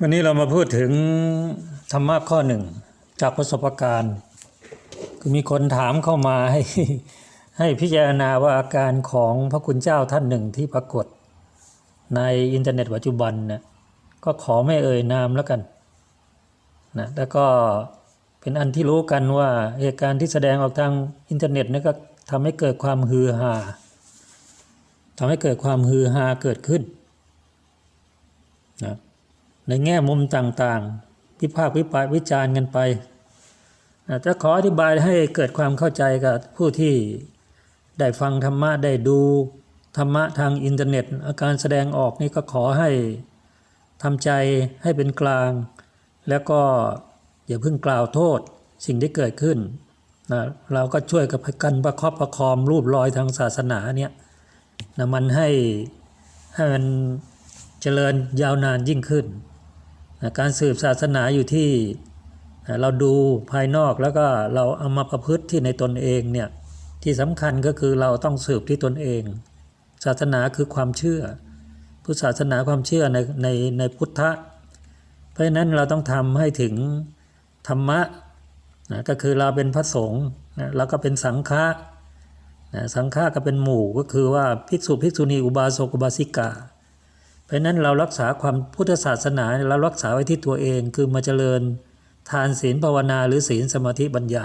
วันนี้เรามาพูดถึงธรรมะข้อหนึ่งจากประสบการณ์ คือมีคนถามเข้ามาให้ให้พิจารณาว่าอาการของพระคุณเจ้าท่านหนึ่งที่ปรากฏ ในอินเทอร์เน็ตปัจจุบันนี่ก็ขอไม่เอ่ยนามแล้วกันนะแล้วก็เป็นอันที่รู้กันว่าเหตุการณ์ที่แสดงออกทางอินเทอร์เน็ตนี่ก็ทำให้เกิดความฮือฮาทำให้เกิดความฮือฮาเกิดขึ้นนะ ในแง่มุมต่างๆวิพากษ์วิปายวิจารณ์กันไปจจะขออธิบายให้เกิดความเข้าใจกับผู้ที่ได้ฟังธรรมะได้ดูธรรมะทางอินเทอร์เน็ต อาการแสดงออกนี่ก็ขอให้ทำใจให้เป็นกลาง แล้วก็อย่าเพิ่งกล่าวโทษสิ่งที่เกิดขึ้นนะเราก็ช่วยกับกันประคอบประคอมรูปรอยทางศาสนาเนี่ยนะมันให้ให้มันเจริญยาวนานยิ่งขึ้น การสืบศาสนาอยู่ที่เราดูภายนอกแล้วก็เราเอามาประพฤติที่ในตนเองเนี่ยที่สำคัญก็คือเราต้องสืบที่ตนเอง ศาสนาคือความเชื่อ พุทธศาสนาความเชื่อในในในพุทธะ เพราะฉะนั้นเราต้องทำให้ถึงธรรมะนะก็คือเราเป็นพระสงฆ์นะเราก็เป็นสังฆะนะสังฆะก็เป็นหมู่ก็คือว่าภิกษุภิกษุณีอุบาสกอุบาสิกา เพราะนั้นเรารักษาความพุทธศาสนาเรารักษาไว้ที่ตัวเองคือมาเจริญทานศีลภาวนาหรือศีลสมาธิปัญญา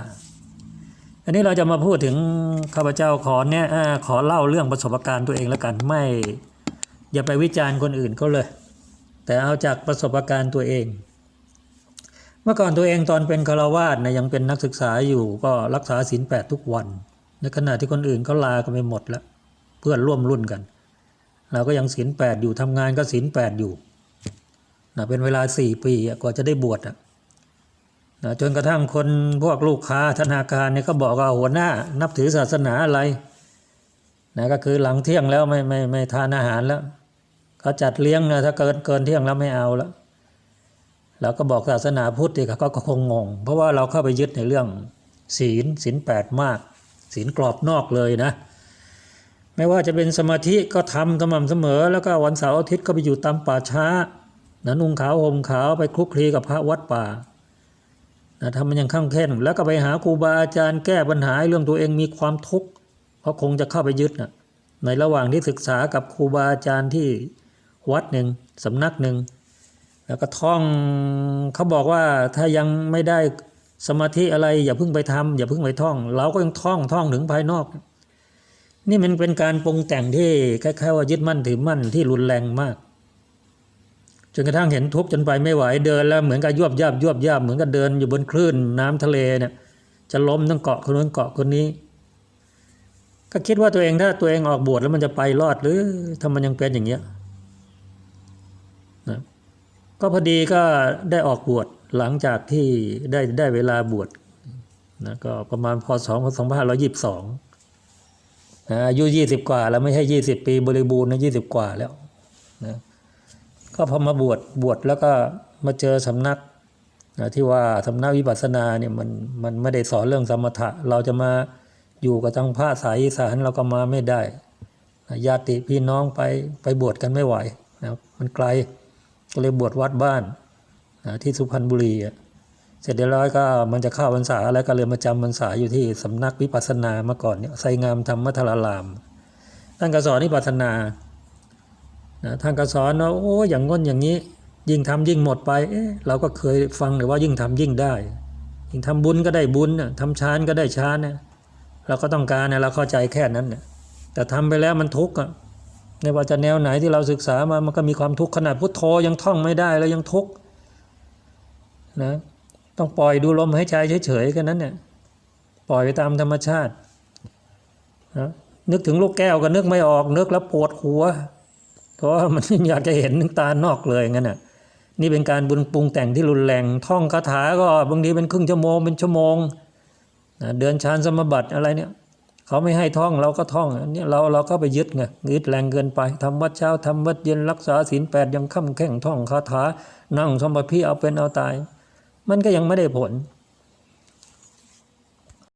อันนี้เราจะมาพูดถึงข้าพเจ้าขอเนี่ยขอเล่าเรื่องประสบการณ์ตัวเองแล้วกันไม่ อย่าไปวิจารณ์คนอื่นเขาเลย แต่เอาจากประสบการณ์ตัวเอง เมื่อก่อนตัวเองตอนเป็นคารวาสนะยังเป็นนักศึกษาอยู่ก็รักษาศีลแปดทุกวัน ในขณะที่คนอื่นเขาลากันไปหมดแล้วเพื่อนร่วมรุ่นกัน เราก็ยังศีลแปดอยู่ทำงานก็ศีลแปดอยู่นะเป็นเวลาสี่ปีกว่าจะได้บวชนะจนกระทั่งคนพวกลูกค้าธนาคารเนี่ยก็บอกว่าหัวหน้า นับถือศาสนาอะไรนะก็คือหลังเที่ยงแล้วไม่ไม่ไม่ทานอาหารแล้วเขาจัดเลี้ยงนะถ้าเกินเกินเที่ยงแล้วไม่เอาแล้วเราก็บอกศาสนาพุทธที่เขาก็คงงง เพราะว่าเราเข้าไปยึดในเรื่องศีลศีลแปดมาก ศีลกรอบนอกเลยนะ ไม่ว่าจะเป็นสมาธิก็ทำสม่ำเสมอ แล้วก็วันเสาร์อาทิตย์ก็ไปอยู่ตามป่าช้านะนุ่งขาวห่มขาวไปคลุกคลีกับพระวัดป่านะทำมันยังข้างแค้นแล้วก็ไปหาครูบาอาจารย์แก้ปัญหาเรื่องตัวเองมีความทุกข์เพราะคงจะเข้าไปยึดนะในระหว่างที่ศึกษากับครูบาอาจารย์ที่วัดหนึ่งสำนักหนึ่งแล้วก็ท่องเขาบอกว่าถ้ายังไม่ได้สมาธิอะไรอย่าเพิ่งไปทำอย่าเพิ่งไปท่อง เราก็ยังท่องท่องถึงภายนอก นี่มันเป็นการปรุงแต่งที่คล้ายๆว่ายึดมั่นถือมั่นที่รุนแรงมากจนกระทั่งเห็นทุบจนไปไม่ไหวเดินแล้วเหมือนกับยวบยาบยวบยาบเหมือนกับเดินอยู่บนคลื่นน้ำทะเลเนี่ยจะล้มต้องเกาะคนนู้นเกาะคนนี้ ก็คิดว่าตัวเองถ้าตัวเองออกบวชแล้วมันจะไปรอดหรือถ้ามันยังเป็นอย่างเงี้ยนะก็พอดีก็ได้ออกบวชหลังจากที่ได้ได้เวลาบวชนะก็ประมาณพศสองพั นห้าร้อายุยี่สิบกว่าแล้วไม่ใช่ยี่สิบปีบริบูรณ์นะยี่สิบกว่าแล้วนะก็พอมาบวชบวชแล้วก็มาเจอสำนักนะที่ว่าสำนักวิปัสสนาเนี่ยมันมันไม่ได้สอนเรื่องสมถะ เราจะมาอยู่กับทางภาคสายอีสานเราก็มาไม่ได้นะญาติพี่น้องไปไปบวชกันไม่ไหวนะมันไกลก็เลยบวชวัดบ้านนะที่สุพรรณบุรีอะ เสร็จเรียบร้อยก็มันจะเข้าพรรษาแล้วก็เลยมาจำพรรษาอยู่ที่สำนักวิปัสสนามาก่อนเนี่ยไซงามธรรมทรารามท่านก็สอนวิปัสสนานะท่านก็สอนว่าโอ้อย่างง้นอย่างนี้ ยิ่งทำยิ่งหมดไปเอ๊ะเราก็เคยฟังเลยว่ายิ่งทำยิ่งได้ ยิ่งทำบุญก็ได้บุญทำฌานก็ได้ฌานเนี่ยเราก็ต้องการเนี่ยเราเข้าใจแค่นั้นเนี่ยแต่ทำไปแล้วมันทุกข์อะไม่ว่าจะแนวไหนที่เราศึกษามามันก็มีความทุกข์ขนาดพุทโธยังท่องไม่ได้แล้วยังทุกข์นะ ต้องปล่อยดูลมหายใจเฉยๆกันนั้นเนี่ยปล่อยไปตามธรรมชาตินะนึกถึงลูกแก้วก็นึกไม่ออกนึกแล้วปวดหัวเพราะมันอยากจะเห็นนึกตานอกเลยงั้นน่ะนี่เป็นการบุญปรุงแต่งที่รุนแรงท่องคาถาก็บางทีเป็นครึ่งชั่วโมงเป็นชั่วโมงนะเดินฌานสมบัติอะไรเนี่ยเขาไม่ให้ท่องเราก็ท่องเนี่ยเราเราก็ไปยึดไงยึดแรงเกินไปทำวัดเช้าทำวัดเย็นรักษาศีลแปดยังค่ำแข่งท่องคาถานั่งสมาธิเอาเป็นเอาตาย มันก็ยังไม่ได้ผล